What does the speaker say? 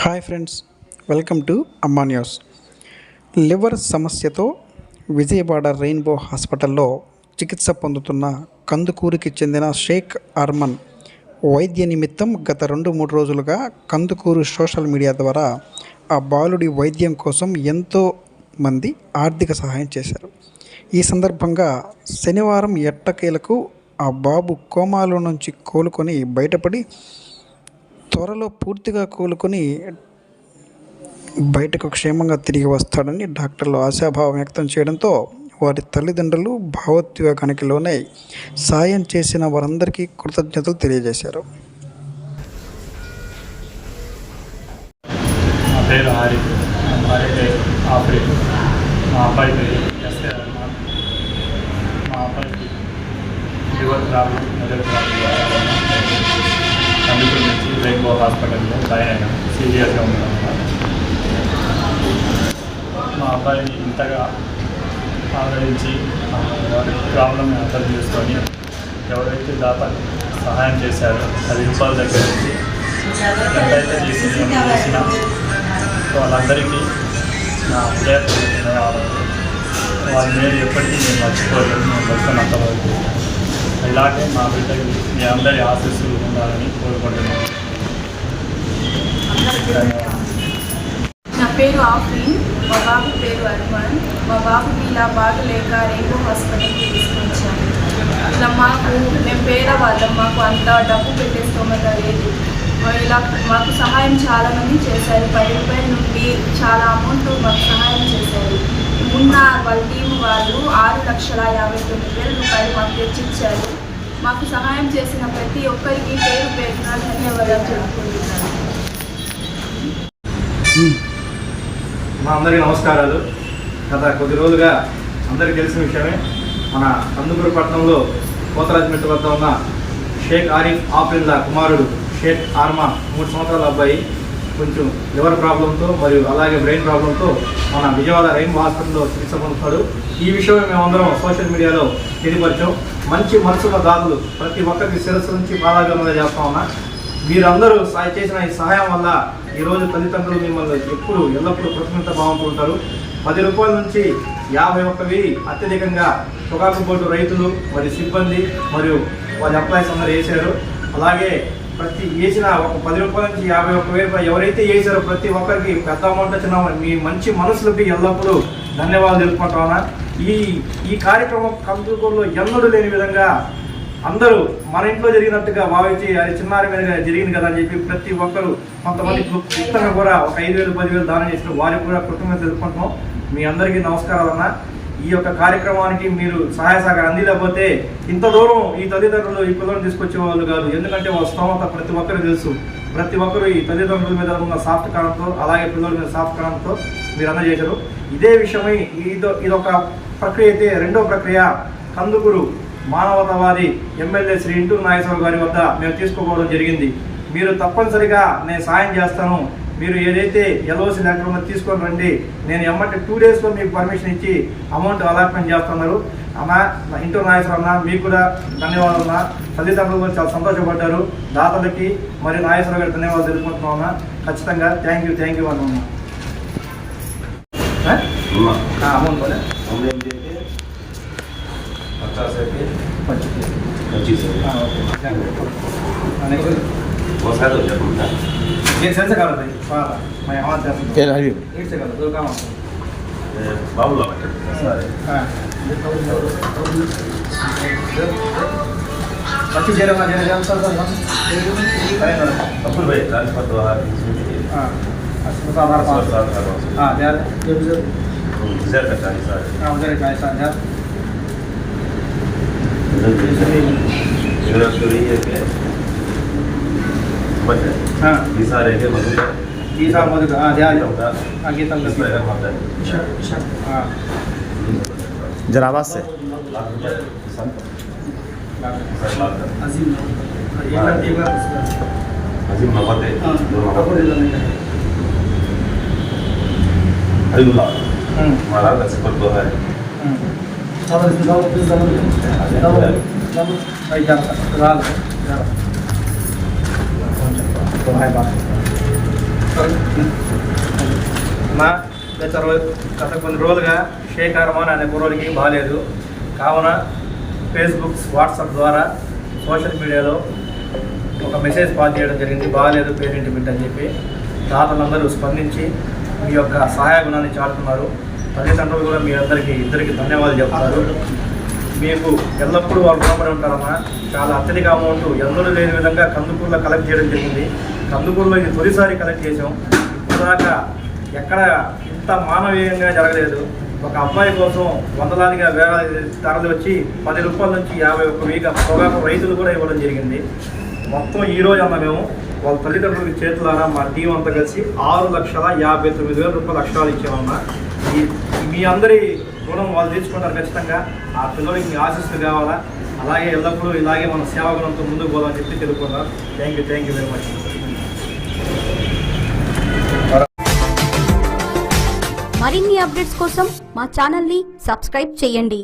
Hi friends welcome to Amma news. Liver సమస్యతో Vijayawada rainbow హాస్పిటల్లో చికిత్స పొందుతున్న కందుకూరికి చెందిన షేక్ అర్మన్ వైద్య నిమిత్తం గత రెండు మూడు రోజులుగా కందుకూరు సోషల్ మీడియా ద్వారా ఆ బాలుడి వైద్యం కోసం ఎంతో మంది ఆర్థిక సహాయం చేశారు. ఈ సందర్భంగా శనివారం ఎట్టకేలకు ఆ బాబు కోమాలో నుంచి కోలుకొని బయటపడి త్వరలో పూర్తిగా కోలుకొని బయటకు క్షేమంగా తిరిగి వస్తాడని డాక్టర్లు ఆశాభావం వ్యక్తం చేయడంతో వారి తల్లిదండ్రులు భావోద్వేగానికి లోనై సాయం చేసిన వారందరికీ కృతజ్ఞతలు తెలియజేశారు. పేరు పేరు మా అబ్బాయి పేరు ఎస్ఏ రహమాన్ మా అబ్బాయికి లివర్ ప్రాబ్లం మెదడు ప్రాబ్లం నుంచి రెయిన్బో హాస్పిటల్లో జాయిన్ అయినా. సీరియస్గా ఉండడం మా అబ్బాయిని ఇంతగా ఆదరించి ఆ వారి ప్రాబ్లమ్ని అర్థం చేసుకొని ఎవరైతే దాత సహాయం చేశారో పది రూపాయల దగ్గర నుంచి ఎంతైతే చేసి ఎంత చేసినా వాళ్ళందరికీ నా హృదయపూర్వక వారి వాళ్ళ ఎప్పటికీ నేను మర్చిపోలేదు నేను బతుకున్నంతవరకు ఇలాగే మా బిడ్డకి మీ అందరి ఆశీస్సులు ఉండాలని కోరుకుంటున్నాను. నా పేరు ఆఫ్రీన్ మా బాబు పేరు అర్మాన్. మా బాబుకి ఇలా బాగలేక రేపు హాస్పిటల్కి తీసుకొచ్చాను ఇలా మాకు మేము పేదవాళ్ళం. మాకు అంత డబ్బు పెట్టే స్తోమత లేదు. ఇలా మాకు సహాయం చాలామంది చేశారు. పది రూపాయల నుండి చాలా అమౌంట్ మాకు సహాయం చేశారు. ఉన్న వాళ్ళ టీం వాళ్ళు ఆరు లక్షల యాభై తొమ్మిది వేల రూపాయలు మాకు తెచ్చిచ్చారు. మాకు సహాయం చేసిన ప్రతి ఒక్కరికి పేరు పేరున ధన్యవాదాలు చెప్పుకుంటున్నాను. మా అందరికీ నమస్కారాలు. గత కొద్ది రోజులుగా అందరికీ తెలిసిన విషయమే మన కందుకూరు పట్టణంలో కోతరాజమెట్టు వద్ద ఉన్న షేక్ ఆరిఫ్ ఆఫ్రిన్ల కుమారుడు షేక్ ఆర్మా మూడు సంవత్సరాల అబ్బాయి. కొంచెం లివర్ ప్రాబ్లంతో మరియు అలాగే బ్రెయిన్ ప్రాబ్లంతో మన విజయవాడ రైన్ హాస్పిటల్లో చికిత్స పొందుతాడు. ఈ విషయం మేమందరం సోషల్ మీడియాలో తెలియపరిచాం. మంచి మనసుల దాదులు ప్రతి ఒక్కరికి శిరస్సు నుంచి పాదాభివందన చేస్తా ఉన్నా. మీరందరూ సాయ చేసిన ఈ సహాయం వల్ల ఈరోజు తల్లిదండ్రులు మిమ్మల్ని ఎప్పుడు ఎల్లప్పుడూ కృతజ్ఞత బాగుంటుంటారు పది రూపాయల నుంచి యాభై ఒక్క అత్యధికంగా పొగాకు బోర్డు రైతులు మరియు సిబ్బంది మరియు వారి అప్లైస్ అందరూ వేశారు. అలాగే ప్రతి వేసిన ఒక పది రూపాయల నుంచి యాభై ఒక్క వేలు రూపాయలు ఎవరైతే వేసారో ప్రతి ఒక్కరికి పెద్ద అమౌంట్ వచ్చిన మీ మంచి మనసులకి ఎల్లప్పుడూ ధన్యవాదాలు తెలుపుకుంటా ఉన్నా. ఈ ఈ కార్యక్రమం కందుకూరులో ఎన్నడూ లేని విధంగా అందరూ మన ఇంట్లో జరిగినట్టుగా భావించి అది చిన్నారి మీద జరిగింది కదా అని చెప్పి ప్రతి ఒక్కరు కొంతమంది క్లుప్తంగా కూడా ఒక ఐదు వేలు పదివేలు దానం చేసిన వారికి కూడా కృతజ్ఞత తెలుపుకుంటున్నాం. మీ అందరికీ నమస్కారాలు అన్న. ఈ యొక్క కార్యక్రమానికి మీరు సహాయ సహకారం అందిలేకపోతే ఇంత దూరం ఈ తల్లిదండ్రులు ఈ పిల్లలను తీసుకొచ్చే వాళ్ళు కాదు. ఎందుకంటే వాళ్ళ స్తోమత ప్రతి ఒక్కరు తెలుసు. ప్రతి ఒక్కరు ఈ తల్లిదండ్రుల మీద ఉన్న సాఫ్ట్ కారణంతో అలాగే పిల్లల మీద సాఫ్ట్ కారణంతో మీరు అందజేశారు. ఇదే విషయమై ఇదో ఇదొక ప్రక్రియ అయితే రెండో ప్రక్రియ Kandukur మానవతావాది M L A Shri Inturi Nageswara గారి వద్ద మేము తీసుకోవడం జరిగింది. మీరు తప్పనిసరిగా నేను సాయం చేస్తాను. మీరు ఏదైతే ఎల్ఓసి దాంట్లో తీసుకొని రండి నేను ఎమ్మంటే టూ డేస్లో మీకు పర్మిషన్ ఇచ్చి అమౌంట్ అలాట్మెంట్ చేస్తున్నారు. అన్నా నాయకులు అన్న మీకు కూడా ధన్యవాదాలు అన్న తల్లిదండ్రులు కూడా చాలా సంతోషపడ్డారు. దాతలకి మరియు నాగేశ్వర గారు ధన్యవాదాలు తెలుపుకుంటున్నామన్నా ఖచ్చితంగా థ్యాంక్ యూ థ్యాంక్ యూ అన్న అమౌంట్ పచ్చి పచ్చి మీకు సెన్స్ కావాలి మా బాబులో వచ్చి చేరమా నేను చేస్తాను తప్పులు పోయి ట్రాన్స్ఫర్ ద్వారా రిజర్వ్ పెట్టాలి సార్ రిజర్వ్ పెట్టాలి సార్ రిజర్వ్ చేసి ಬಜೆ ಹಾಂ ಈ ಸಾರಿ ಇದೆ ಮದುವೆ ಈ ಸಾರಿ ಮದುವೆ ಹಾಂ ಅದೇ ಆಗಿದೆ ಹಾಗೆ ಹಾಂ जरा आवाज़ से अजीम नवाते हलीमुल्ला हमारा तो है మా గత రోజు గత కొన్ని రోజులుగా షేక్ అర్మాన్ అనే కుర్రోడికి బాగాలేదు కావున ఫేస్బుక్స్ వాట్సాప్ ద్వారా సోషల్ మీడియాలో ఒక మెసేజ్ పాస్ చేయడం జరిగింది బాగాలేదు పేరెంట్ బిడ్డ అని చెప్పి దాతలందరూ స్పందించి మీ యొక్క సహాయ గుణాన్ని చాటుతున్నారు తల్లిదండ్రులు కూడా మీ అందరికీ ఇద్దరికి ధన్యవాదాలు చెప్తారు మీకు ఎల్లప్పుడూ వాళ్ళు రుణపడి ఉంటారమ్మా. చాలా అత్యధిక అమౌంట్ ఎన్నడూ లేని విధంగా కందుకూరులో కలెక్ట్ చేయడం జరిగింది. కందుకూరులో ఇది తొలిసారి కలెక్ట్ చేసాం ఇప్పటిదాకా ఎక్కడ ఇంత మానవీయంగా జరగలేదు. ఒక అబ్బాయి కోసం వందలాదిగా వేల తరలి వచ్చి పది రూపాయల నుంచి యాభై ఒక్క వెయ్యి పొగాకు రైతులు కూడా ఇవ్వడం జరిగింది. మొత్తం ఈ రోజు అన్న మేము వాళ్ళ తల్లిదండ్రులకి చేతులారా మా టీం అంతా కలిసి ఆరు లక్షల యాభై తొమ్మిది వేల రూపాయల అక్షరాలు ఇచ్చామన్నా ఈ మీ అందరి రుణం వాళ్ళు తీర్చుకుంటారు ఖచ్చితంగా. ఆ పిల్లలకి మీ ఆశిస్తులు కావాలా? అలాగే ఎల్లప్పుడూ ఇలాగే మన సేవగుణంతో ముందుకు పోదామని చెప్పి తెలుపుకుందాం thank you thank you very much మరిన్ని అప్డేట్స్ కోసం మా ఛానల్ని సబ్స్క్రైబ్ చేయండి.